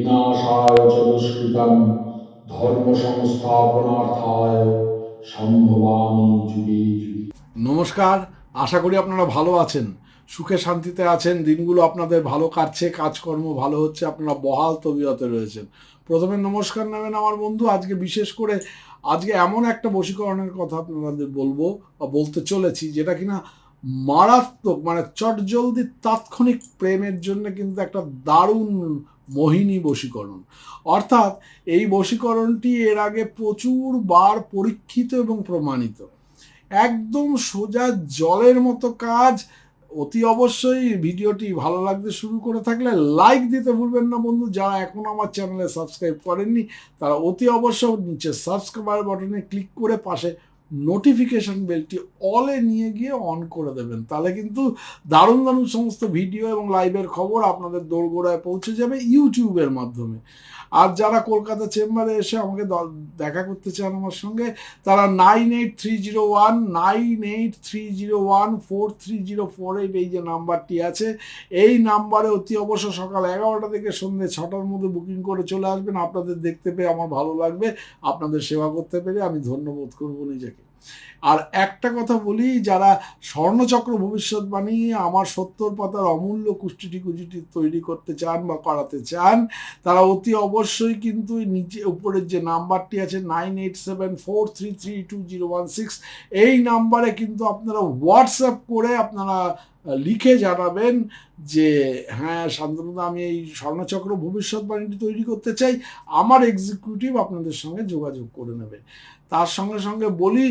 বিনাশায় চ দুষ্কৃতং ধর্ম সংস্থাপনার্থায় সম্ভবামি যুগে নমস্কার, আশা করি আপনারা ভালো আছেন। সুখে শান্তিতে আছেন, দিনগুলো আপনাদের ভালো কাটছে, কাজকর্ম ভালো হচ্ছে, আপনারা বহাল তবিয়তে রয়েছেন। প্রথমে নমস্কার নেবেন আমার বন্ধু, আজকে বিশেষ করে আজকে এমন একটা বশীকরণের কথা আপনাদের বলব বা বলতে চলেছি, যেটা কিনা মারাত্মক মানে চটজলদি তাৎক্ষণিক প্রেমের জন্য কিন্তু একটা দারুণ মোহিনী বশীকরণ। অর্থাৎ এই বশীকরণটি এর আগে প্রচুর বার পরীক্ষিত এবং প্রমাণিত। একদম সোজা জলের মতো কাজ। অতি অবশ্যই ভিডিওটি ভালো লাগতে শুরু করে থাকলে লাইক দিতে ভুলবেন না বন্ধু। যারা এখন আমার চ্যানেলে সাবস্ক্রাইব করেননি, তারা অতি অবশ্য নিচে সাবস্ক্রাইবার বাটনে ক্লিক করে পাশে নোটিফিকেশন বেলটি অলে নিয়ে গিয়ে অন করে দেবেন। তাহলে কিন্তু দারুণ দারুণ সমস্ত ভিডিও এবং লাইভের খবর আপনাদের দোরগোড়ায় পৌঁছে যাবে ইউটিউবের মাধ্যমে। আর যারা কলকাতা চেম্বারে এসে আমাকে দেখা করতে চান আমার সঙ্গে, তারা nine eight three zero one nine eight three zero one four three zero four eight এই যে নাম্বারটি আছে, এই নাম্বারে অতি অবশ্য সকাল এগারোটা থেকে সন্ধ্যে ছটার মধ্যে বুকিং করে চলে আসবেন। আপনাদের দেখতে পেয়ে আমার ভালো লাগবে। আপনাদের সেবা করতে পেরে আমি ধন্যবোধ করব নিজেকে। আর একটা কথা বলি, যারা স্বর্ণচক্র ভবিষ্যৎবাণী, আমার সত্তর পাতার অমূল্য কুষ্টিটি কুচিটি তৈরি করতে চান বা করাতে চান, তারা অতি অবশ্যই কিন্তু নিচে উপরের যে নাম্বারটি আছে nine eight seven four three three two zero one six, এই নাম্বারে কিন্তু আপনারা হোয়াটসঅ্যাপ করে আপনারা লিখে জানাবেন যে হ্যাঁ শান্তনুদা আমি এই স্বর্ণচক্র ভবিষ্যৎবাণীটি তৈরি করতে চাই। আমার এক্সিকিউটিভ আপনাদের সঙ্গে যোগাযোগ করে নেবে তার সঙ্গে সঙ্গে বলি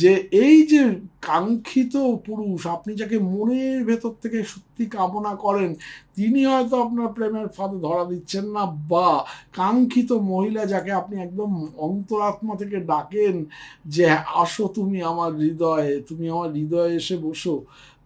যে, এই যে কাঙ্ক্ষিত পুরুষ, আপনি যাকে মনের ভেতর থেকে সত্যি কামনা করেন, তিনি হয়তো আপনার প্রেমের ফাঁদে ধরা দিচ্ছেন না বা কাঙ্ক্ষিত মহিলা যাকে আপনি একদম অন্তরাত্মা থেকে ডাকেন যে, আসো তুমি আমার হৃদয়ে, তুমি আমার হৃদয়ে এসে বসো।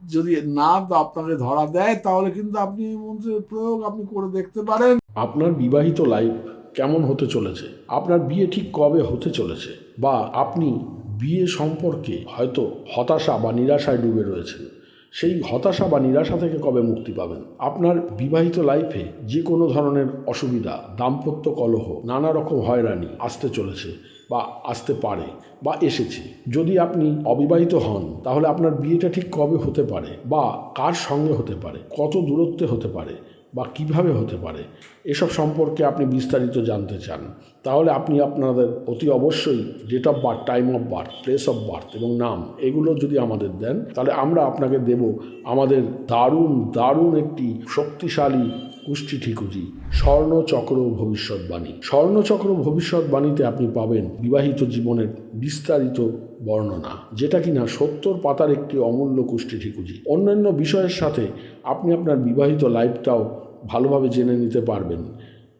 যদি না আপনাকে ধরা দেয়, তাহলে কিন্তু আপনি মন্ত্রের প্রয়োগ আপনি করে দেখতে পারেন। আপনার বিবাহিত লাইফ কেমন হতে চলেছে? আপনার বিয়ে ঠিক কবে হতে চলেছে? বা আপনি বিয়ে সম্পর্কে হয়তো হতাশা বা নিরাশায় ডুবে রয়েছেন। সেই হতাশা বা নিরাশা থেকে কবে মুক্তি পাবেন? আপনার বিবাহিত লাইফে যে কোনো ধরনের অসুবিধা, দাম্পত্য কলহ, নানা রকম হয়রানি আসতে চলেছে। বা আসতে পারে বা এসেছে। যদি আপনি অবিবাহিত হন, তাহলে আপনার বিয়েটা ঠিক কবে হতে পারে বা কার সঙ্গে হতে পারে, কত দূরত্বে হতে পারে বা কীভাবে হতে পারে, এসব সম্পর্কে আপনি বিস্তারিত জানতে চান। তাহলে আপনি আপনাদের অতি অবশ্যই date of birth time of birth place of birth এবং নাম এগুলো যদি আমাদের দেন, তাহলে আমরা আপনাকে দেব আমাদের দারুণ দারুণ একটি শক্তিশালী কুষ্টি ঠিকুজি স্বর্ণচক্র ভবিষ্যৎবাণী স্বর্ণচক্র ভবিষ্যৎবাণীতে আপনি পাবেন বিবাহিত জীবনের বিস্তারিত বর্ণনা, যেটা কিনা সত্তর পাতার একটি অমূল্য কুষ্টি ঠিকুজি। অন্যান্য বিষয়ের সাথে আপনি আপনার বিবাহিত লাইফটাও ভালোভাবে জেনে নিতে পারবেন,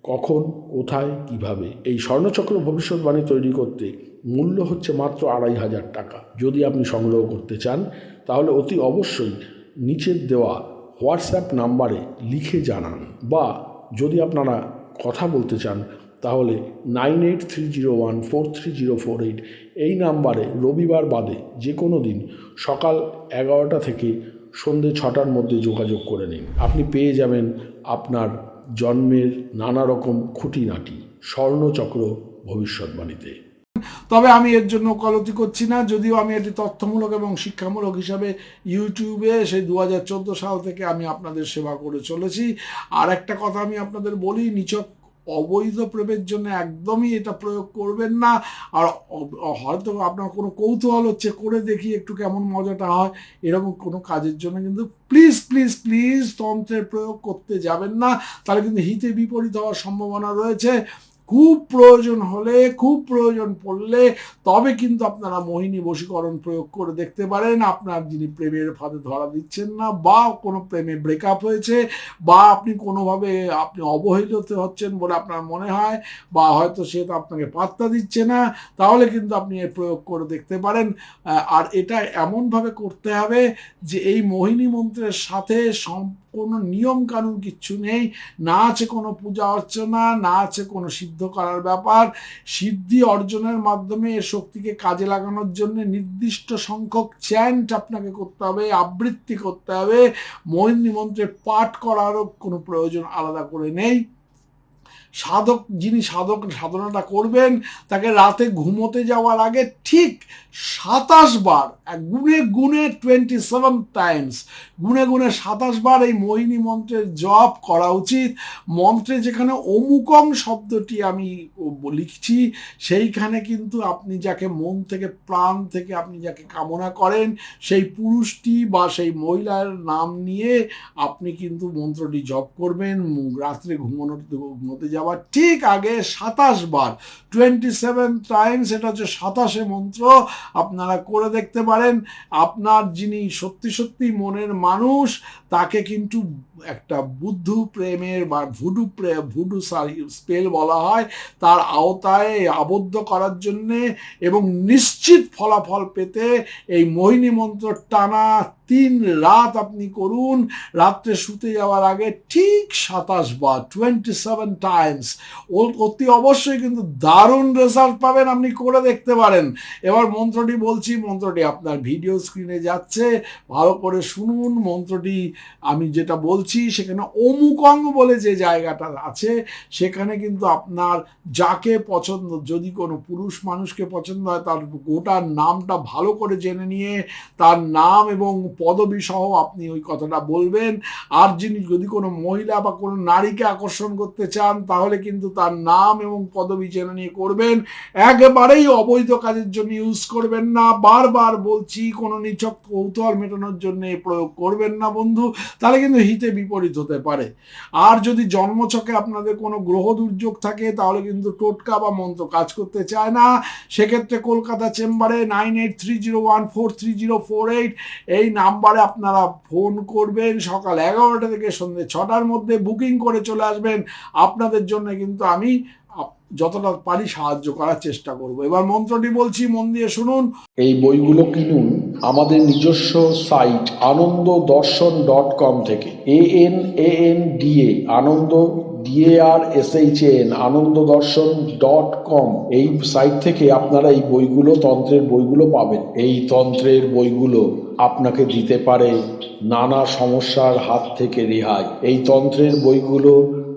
কখন, কোথায়, কীভাবে। এই স্বর্ণচক্র ভবিষ্যৎবাণী তৈরি করতে মূল্য হচ্ছে মাত্র আড়াই হাজার টাকা। যদি আপনি সংগ্রহ করতে চান, তাহলে অতি অবশ্যই নিচের দেওয়া হোয়াটসঅ্যাপ নাম্বারে লিখে জানান বা যদি আপনারা কথা বলতে চান, তাহলে nine eight three zero one four three zero four eight এই নাম্বারে রবিবার বাদে যে কোনো দিন সকাল এগারোটা থেকে সন্ধে ছটার মধ্যে যোগাযোগ করে নিন। আপনি পেয়ে যাবেন আপনার জন্মের নানা রকম খুঁটিনাটি, স্বর্ণচক্র ভবিষ্যৎবাণীতে। তবে আমি এর জন্য কলতি করছি না, যদিও আমি এটি তথ্যমূলক এবং শিক্ষামূলক হিসাবে ইউটিউবে সেই দুহাজার চোদ্দ সাল থেকে আমি আপনাদের সেবা করে চলেছি। আর একটা কথা আমি আপনাদের বলি, নিচক অবৈধ প্রেমের জন্য একদমই এটা প্রয়োগ করবেন না। আর হয়তো আপনার কোনো কৌতূহল হচ্ছে, করে দেখি একটু কেমন মজাটা হয়, এরকম কোনো কাজের জন্য কিন্তু প্লিজ প্লিজ প্লিজ তন্ত্রের প্রয়োগ করতে যাবেন না। তাহলে কিন্তু হিতে বিপরীত হওয়ার সম্ভাবনা রয়েছে। খুব প্রয়োজন হলে, খুব প্রয়োজন পড়লে তবে কিন্তু আপনারা মোহিনী বশীকরণ প্রয়োগ করে দেখতে পারেন। আপনার যিনি প্রেমের ফাঁদে ধরা দিচ্ছেন না বা কোনো প্রেমে ব্রেকআপ হয়েছে বা আপনি কোনোভাবে, আপনি অবহেলিত হচ্ছেন বলে আপনার মনে হয় বা হয়তো সে তো আপনাকে পাত্তা দিচ্ছে না, তাহলে কিন্তু আপনি এর প্রয়োগ করে দেখতে পারেন। আর এটা এমনভাবে করতে হবে যে এই মোহিনী মন্ত্রের সাথে কোনো নিয়ম কানুন কিচ্ছু নেই। না আছে কোনো পূজা অর্চনা, না আছে কোনো সিদ্ধ করার ব্যাপার, সিদ্ধি অর্জনের মাধ্যমে এ শক্তিকে কাজে লাগানোর জন্য নির্দিষ্ট সংখ্যক চ্যান্ট আপনাকে করতে হবে, আবৃত্তি করতে হবে। মোহিনী মন্ত্রের পাঠ করারও কোনো প্রয়োজন আলাদা করে নেই। সাধক, যিনি সাধক সাধনাটা করবেন, তাকে রাতে ঘুমোতে যাওয়ার আগে ঠিক সাতাশ বার গুণে গুণে টোয়েন্টি সেভেন টাইমস গুণে গুণে সাতাশ বার এই মোহিনী মন্ত্রের জপ করা উচিত। মন্ত্রে যেখানে অমুকং শব্দটি আমি লিখছি, সেইখানে কিন্তু আপনি যাকে মন থেকে, প্রাণ থেকে আপনি যাকে কামনা করেন, সেই পুরুষটি বা সেই মহিলার নাম নিয়ে আপনি কিন্তু মন্ত্রটি জপ করবেন। রাত্রে ঘুমানোর ঘুমোতে যাওয়ার ঠিক আগে সাতাশ বার। টোয়েন্টি সেভেন টাইমস এটা হচ্ছে সাতাশে মন্ত্র। আপনারা করে দেখতে পারেন, আপনার যিনি সত্যি সত্যি মনের মানুষ, তাকে কিন্তু একটা বুদ্ধ প্রেমের বা ভুডু ভুডু স্পেল বলা হয়, তার আওতায় আবদ্ধ করার জন্যে এবং নিশ্চিত ফলাফল পেতে এই মোহিনী মন্ত্র টানা তিন রাত আপনি করুন। রাত্রে শুতে যাওয়ার আগে ঠিক সাতাশ বার টোয়েন্টি সেভেন টাইমস অতি অবশ্যই কিন্তু দারুণ রেজাল্ট পাবেন আপনি করে দেখতে পারেন। এবার মন্ত্রটি বলছি, মন্ত্রটি আপনার ভিডিও স্ক্রিনে যাচ্ছে। ভালো করে শুনুন, মন্ত্রটি আমি যেটা বলছি, সেখানে অমুকং বলে যে জায়গাটা আছে, সেখানে কিন্তু আপনার যাকে পছন্দ, যদি কোনো পুরুষ মানুষকে পছন্দ হয়, তার গোটা নামটা ভালো করে জেনে নিয়ে, তার নাম এবং পদবী সহ আপনি ওই কথাটা বলবেন। আর যিনি যদি কোনো মহিলা বা কোনো নারীকে আকর্ষণ করতে চান তাহলে কিন্তু তার নাম এবং পদবী জেনে নিয়ে করবেন। একেবারেই অবৈধ কাজের জন্য ইউজ করবেন না। বারবার বলছি, কোনো নিছক কৌতূহল মেটানোর জন্য প্রয়োগ করবেন না, বন্ধু। তাহলে কিন্তু হিতে বিপরীত হতে পারে। আর যদি জন্মছকে আপনাদের কোনো গ্রহ দুর্যোগ থাকে, তাহলে কিন্তু টোটকা বা মন্ত্র কাজ করতে চায় না। সেক্ষেত্রে কলকাতা চেম্বারে nine eight three zero one four three zero four eight এই নাম্বারে আপনারা ফোন করবেন। সকাল এগারোটা থেকে সন্ধ্যে ছটার মধ্যে বুকিং করে চলে আসবেন। আপনাদের জন্য কিন্তু আমি যতটা পারি সাহায্য করার চেষ্টা করব। এবার মন্ত্রটি বলছি, মন দিয়ে শুনুন। এই বইগুলো কিনুন আমাদের নিজস্ব সাইট আনন্দ দর্শন ডট কম থেকে। A N A N D A Anand D A R S H N Anand Darshan dot com. এই সাইট থেকে আপনারা এই বইগুলো, তন্ত্রের বইগুলো পাবেন। এই তন্ত্রের বইগুলো আপনাকে দিতে পারে নানা সমস্যার হাত থেকে রেহাই। এই তন্ত্রের বইগুলো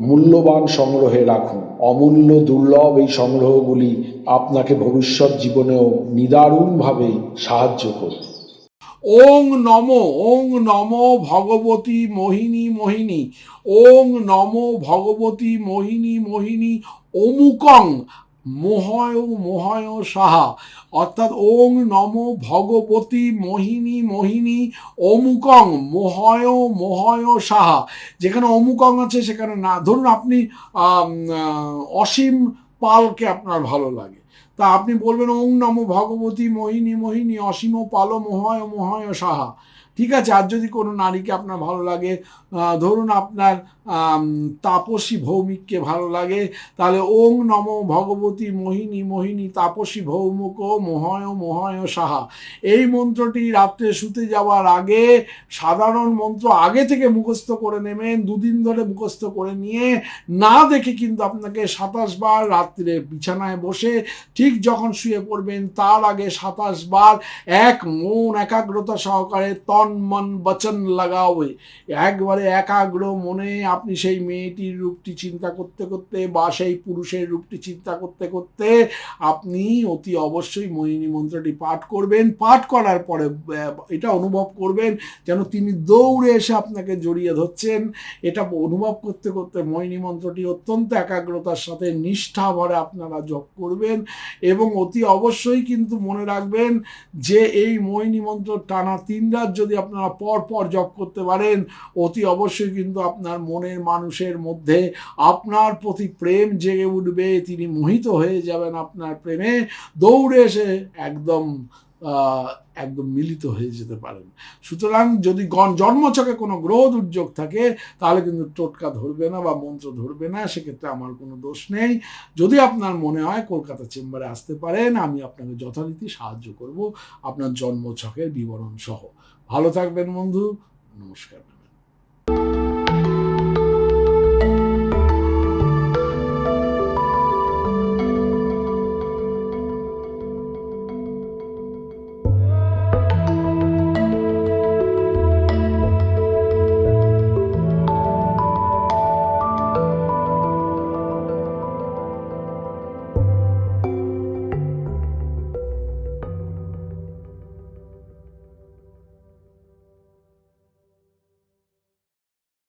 মূল্যবান সংগ্রহে রাখুন। অমূল্য দুর্লভ এই সংগ্রহগুলি আপনাকে ভবিষ্যৎ জীবনেও নিদারুণভাবে সাহায্য করবে। ওং নম ওং নম ভগবতী মোহিনী মোহিনী, ওং নম ভগবতী মোহিনী মোহিনী, অমুকং মোহয় মোহয় সাহা। অর্থাৎ ওং নম ভগবতী মোহিনী মোহিনী, অমুকং, মোহয় মোহয় সাহা। যেখানে অমুকং আছে, সেখানে না। ধরুন আপনি অসীম পালকে আপনার ভালো লাগে। তা আপনি বলবেন, ওং নম ভগবতী মোহিনী মোহিনী, অসীম পাল মোহয় মোহয় সাহা। ঠিক আছে, আর যদি কোনো নারীকে আপনার ভালো লাগে ধরুন আপনার তাপসী ভৌমিককে ভালো লাগে, তাহলে ওং নম ভগবতী মোহিনী মোহিনী তাপসী ভৌমুক মোহয় মোহয় সাহা। এই মন্ত্রটি রাত্রে শুতে যাওয়ার আগে সাধারণ মন্ত্র আগে থেকে মুখস্থ করে নেবেন, দুদিন ধরে মুখস্থ করে নিয়ে না দেখে কিন্তু আপনাকে সাতাশ বার রাত্রে বিছানায় বসে ঠিক যখন শুয়ে পড়বেন, তার আগে সাতাশ বার এক মন একাগ্রতা সহকারে তন তন মন বচন লাগাওয়ে একবারে একাগ্র মনে আপনি সেই মেয়েটির রূপটি চিন্তা করতে করতে বা সেই পুরুষের রূপটি চিন্তা করতে করতে আপনি অতি অবশ্যই মোহিনী মন্ত্রটি পাঠ করবেন। পাঠ করার পরে এটা অনুভব করবেন যেন তিনি দৌড়ে এসে আপনাকে জড়িয়ে ধরছেন। এটা অনুভব করতে করতে মোহিনী মন্ত্রটি অত্যন্ত একাগ্রতার সাথে নিষ্ঠা ভরে আপনারা জপ করবেন এবং অতি অবশ্যই কিন্তু মনে রাখবেন যে এই মোহিনী মন্ত্র টানা তিন রাত যদি আপনারা পর পর জপ করতে পারেন। অতি অবশ্যই কিন্তু আপনার মনের মানুষের মধ্যে আপনার প্রতি প্রেম জেগে উঠবে। তিনি মোহিত হয়ে যাবেন আপনার প্রেমে। দৌড়ে এসে একদম একদম মিলিত হয়ে যেতে পারেন। সুতরাং যদি জন্মচকে কোনো গ্রহ দুর্যোগ থাকে, তাহলে কিন্তু টোটকা ধরবে না বা মন্ত্র ধরবে না, সেক্ষেত্রে আমার কোনো দোষ নেই। যদি আপনার মনে হয় কলকাতা চেম্বারে আসতে পারেন, আমি আপনাকে যথারীতি সাহায্য করব আপনার জন্মছকের বিবরণ সহ। ভালো থাকবেন বন্ধু, নমস্কার।